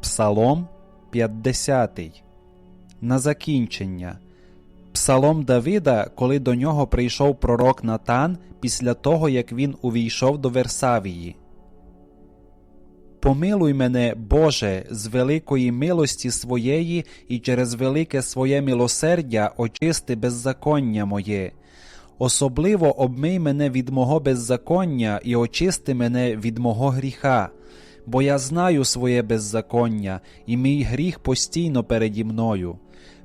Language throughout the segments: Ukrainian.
Псалом 50. На закінчення. Псалом Давида, коли до нього прийшов пророк Натан після того, як він увійшов до Версавії. Помилуй мене, Боже, з великої милості своєї і через велике своє милосердя очисти беззаконня моє. Особливо обмий мене від мого беззаконня і очисти мене від мого гріха, бо я знаю своє беззаконня, і мій гріх постійно переді мною.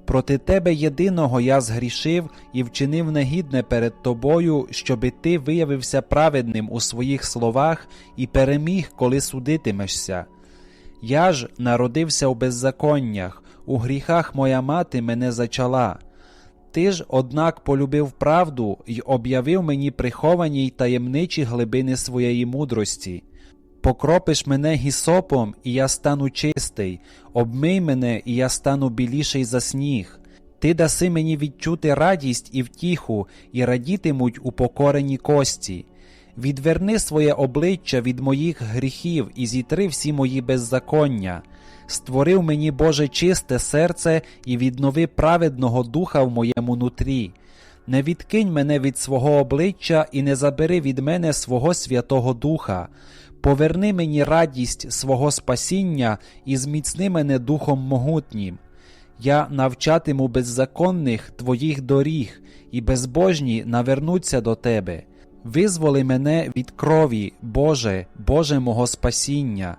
Проти тебе єдиного я згрішив і вчинив негідне перед тобою, щоби ти виявився праведним у своїх словах і переміг, коли судитимешся. Я ж народився у беззаконнях, у гріхах моя мати мене зачала. Ти ж, однак, полюбив правду й об'явив мені приховані й таємничі глибини своєї мудрості. Покропиш мене гісопом, і я стану чистий, обмий мене, і я стану біліший за сніг. Ти даси мені відчути радість і втіху, і радітимуть упокорені кості. Відверни своє обличчя від моїх гріхів і зітри всі мої беззаконня. Створив мені Боже чисте серце і віднови праведного духа в моєму нутрі. Не відкинь мене від свого обличчя і не забери від мене свого Святого Духа. Поверни мені радість свого спасіння і зміцни мене Духом могутнім. Я навчатиму беззаконних твоїх доріг, і безбожні навернуться до тебе. Визволи мене від крові, Боже, Боже мого спасіння.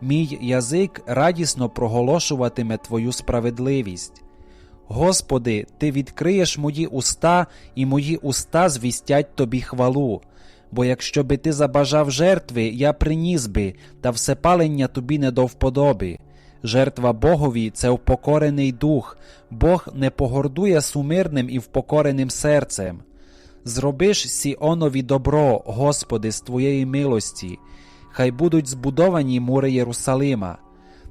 Мій язик радісно проголошуватиме Твою справедливість. Господи, Ти відкриєш мої уста, і мої уста звістять Тобі хвалу. Бо якщо би ти забажав жертви, я приніс би, та всепалення тобі не до вподоби. Жертва Богові це впокорений дух, Бог не погордує сумирним і впокореним серцем. Зробиш Сіонові добро, Господи, з Твоєї милості, хай будуть збудовані мури Єрусалима.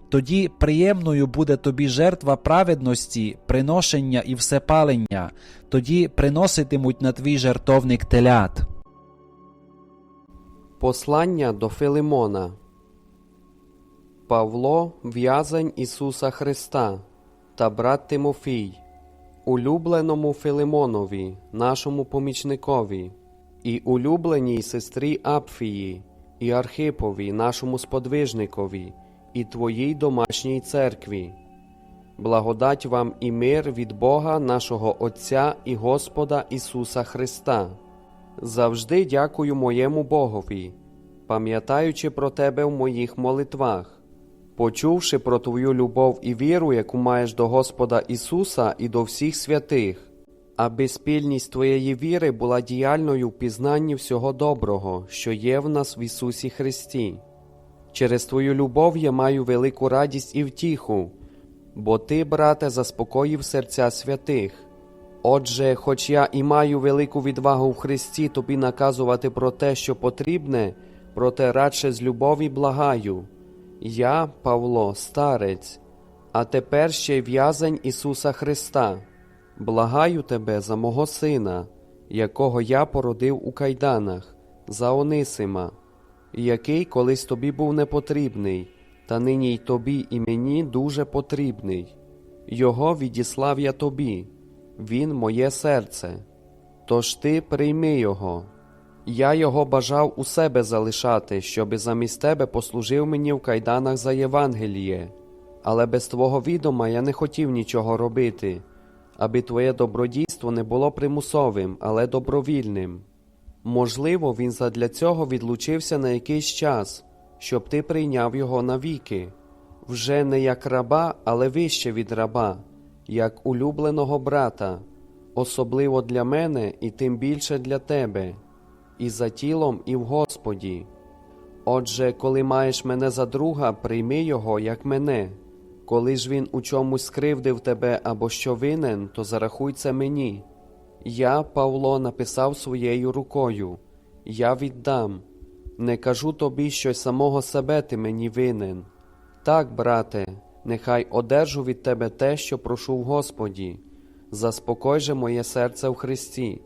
Тоді приємною буде тобі жертва праведності, приношення і всепалення, тоді приноситимуть на твій жертовник телят. Послання до Филимона Павло, в'язень Ісуса Христа та брат Тимофій, улюбленому Филимонові, нашому помічникові, і улюбленій сестрі Апфії, і Архипові, нашому сподвижникові, і твоїй домашній церкві. Благодать вам і мир від Бога нашого Отця і Господа Ісуса Христа. Завжди дякую моєму Богові, пам'ятаючи про тебе в моїх молитвах, почувши про твою любов і віру, яку маєш до Господа Ісуса і до всіх святих, аби спільність твоєї віри була діяльною в пізнанні всього доброго, що є в нас в Ісусі Христі. Через твою любов я маю велику радість і втіху, бо ти, брате, заспокоїв серця святих. Отже, хоч я і маю велику відвагу в Христі тобі наказувати про те, що потрібне, проте радше з любові благаю. Я, Павло, старець, а тепер ще в'язень Ісуса Христа. Благаю тебе за мого сина, якого я породив у кайданах, за Онисима, який колись тобі був непотрібний, та нині й тобі і мені дуже потрібний. Його відіслав я тобі він моє серце, тож ти прийми його. Я його бажав у себе залишати, щоби замість тебе послужив мені в кайданах за Євангеліє, але без твого відома я не хотів нічого робити, аби твоє добродійство не було примусовим, але добровільним. Можливо, він задля цього відлучився на якийсь час, щоб ти прийняв його навіки, вже не як раба, але вище від раба як улюбленого брата, особливо для мене і тим більше для тебе, і за тілом, і в Господі. Отже, коли маєш мене за друга, прийми його, як мене. Коли ж він у чомусь скривдив тебе або що винен, то зарахуй це мені. Я, Павло, написав своєю рукою, я віддам. Не кажу тобі, що самого себе ти мені винен. Так, брате, нехай одержу від тебе те, що прошу в Господі, заспокой же моє серце в Христі.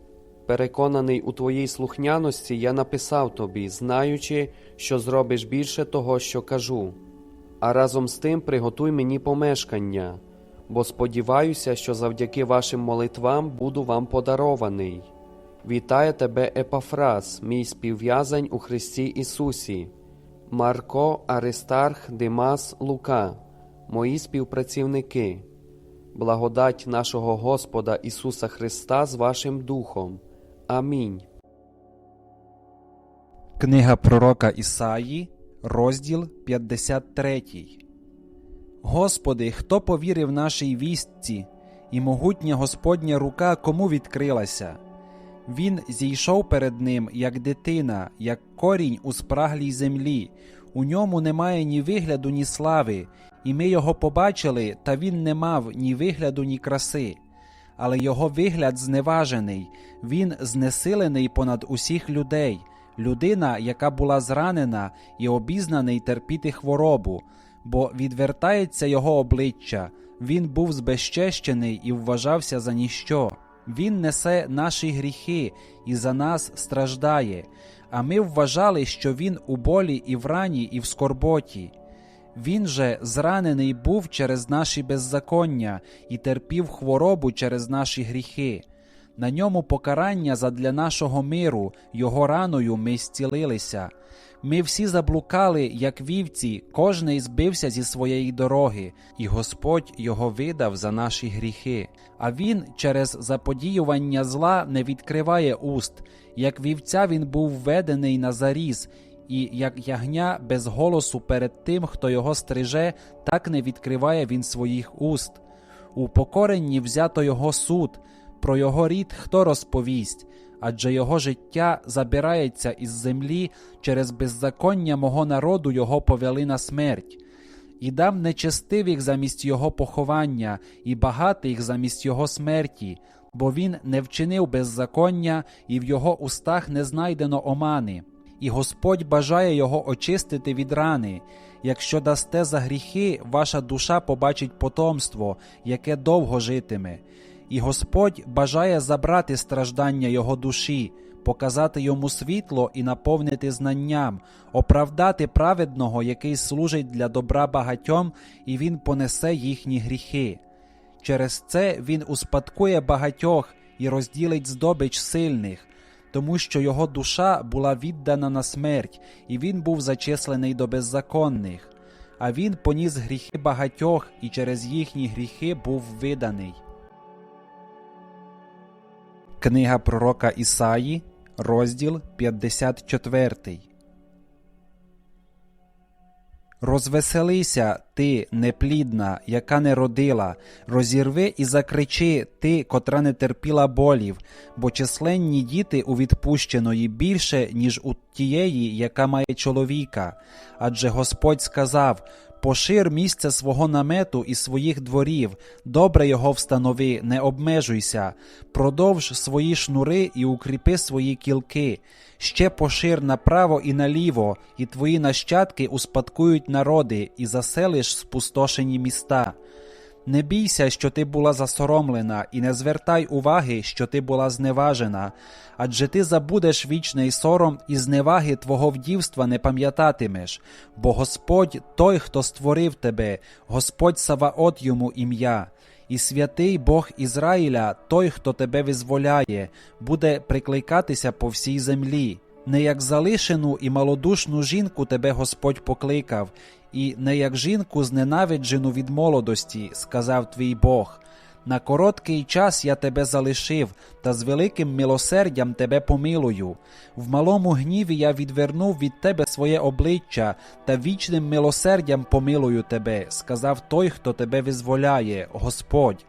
Переконаний у твоїй слухняності, я написав тобі, знаючи, що зробиш більше того, що кажу. а разом з тим приготуй мені помешкання, бо сподіваюся, що завдяки вашим молитвам буду вам подарований. Вітає тебе Епафрас, мій співв'язань у Христі Ісусі, Марко, Аристарх, Димас, Лука, мої співпрацівники. Благодать нашого Господа Ісуса Христа з вашим Духом. Амінь. Книга пророка Ісаї, розділ 53. Господи, хто повірив нашій вістці, і могутня Господня рука кому відкрилася? Він зійшов перед ним, як дитина, як корінь у спраглій землі. У ньому немає ні вигляду, ні слави, і ми його побачили, та він не мав ні вигляду, ні краси. Але його вигляд зневажений, він знесилений понад усіх людей, людина, яка була зранена і обізнаний терпіти хворобу, бо відвертається його обличчя, він був збезчещений і вважався за ніщо. Він несе наші гріхи і за нас страждає, а ми вважали, що він у болі і в рані, і в скорботі. Він же зранений був через наші беззаконня і терпів хворобу через наші гріхи. На ньому покарання задля нашого миру, його раною ми зцілилися. Ми всі заблукали, як вівці, кожний збився зі своєї дороги, і Господь його видав за наші гріхи. А він через заподіювання зла не відкриває уст, як вівця він був введений на заріз, і як ягня без голосу перед тим, хто його стриже, так не відкриває він своїх уст. У покоренні взято його суд, про його рід хто розповість, адже його життя забирається із землі через беззаконня мого народу його повели на смерть. І дам нечестивих замість його поховання, і багатих замість його смерті, бо він не вчинив беззаконня, і в його устах не знайдено омани. І Господь бажає його очистити від рани. Якщо дасте за гріхи, ваша душа побачить потомство, яке довго житиме. І Господь бажає забрати страждання його душі, показати йому світло і наповнити знанням, оправдати праведного, який служить для добра багатьом, і він понесе їхні гріхи. Через це він успадкує багатьох і розділить здобич сильних, тому що його душа була віддана на смерть, і він був зачислений до беззаконних. А він поніс гріхи багатьох і через їхні гріхи був виданий. Книга пророка Ісаї, розділ 54. Розвеселися, ти, неплідна, яка не родила, розірви і закричи, ти, котра не терпіла болів, бо численні діти у відпущеної більше, ніж у тієї, яка має чоловіка. Адже Господь сказав: Пошир місце свого намету і своїх дворів, добре його встанови, не обмежуйся, продовж свої шнури і укріпи свої кілки, ще пошир направо і наліво, і твої нащадки успадкують народи, і заселиш спустошені міста. Не бійся, що ти була засоромлена, і не звертай уваги, що ти була зневажена, адже ти забудеш вічний сором і зневаги твого вдівства не пам'ятатимеш, бо Господь той, хто створив тебе, Господь Саваот йому ім'я, і святий Бог Ізраїля, той, хто тебе визволяє, буде прикликатися по всій землі. Не як залишену і малодушну жінку тебе Господь покликав, і не як жінку зненавиджену від молодості, сказав твій Бог. На короткий час я тебе залишив, та з великим милосердям тебе помилую. В малому гніві я відвернув від тебе своє обличчя, та вічним милосердям помилую тебе, сказав той, хто тебе визволяє, Господь.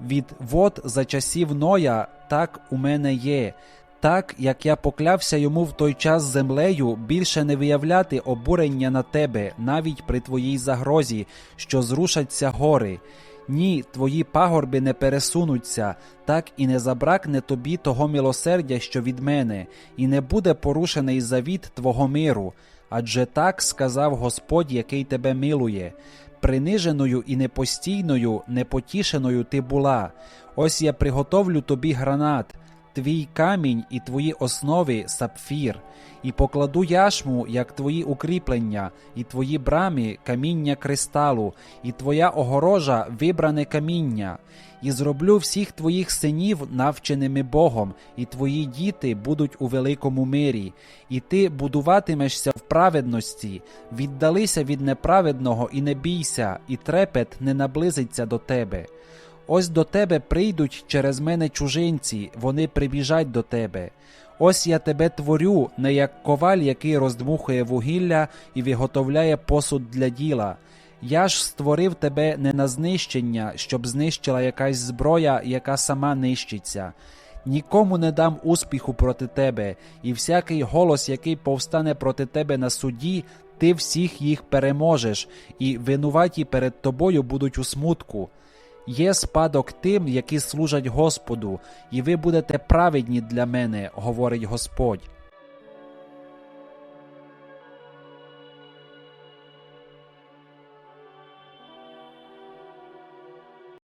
Від вод за часів Ноя так у мене є. Так, як я поклявся йому в той час землею, більше не виявляти обурення на тебе, навіть при твоїй загрозі, що зрушаться гори. Ні, твої пагорби не пересунуться, так і не забракне тобі того милосердя, що від мене, і не буде порушений завіт твого миру. Адже так сказав Господь, який тебе милує. Приниженою і непостійною, непотішеною ти була. Ось я приготовлю тобі гранат. Твій камінь і твої основи сапфір, і покладу яшму, як твої укріплення, і твої брами каміння кристалу, і твоя огорожа вибране каміння, і зроблю всіх твоїх синів навченими Богом, і твої діти будуть у великому мирі, і ти будуватимешся в праведності, віддалися від неправедного і не бійся, і трепет не наблизиться до тебе. Ось до тебе прийдуть через мене чужинці, вони прибіжать до тебе. Ось я тебе творю, не як коваль, який роздмухує вугілля і виготовляє посуд для діла. Я ж створив тебе не на знищення, щоб знищила якась зброя, яка сама нищиться. Нікому не дам успіху проти тебе, і всякий голос, який повстане проти тебе на суді, ти всіх їх переможеш, і винуваті перед тобою будуть у смутку. Є спадок тим, які служать Господу, і ви будете праведні для мене, говорить Господь.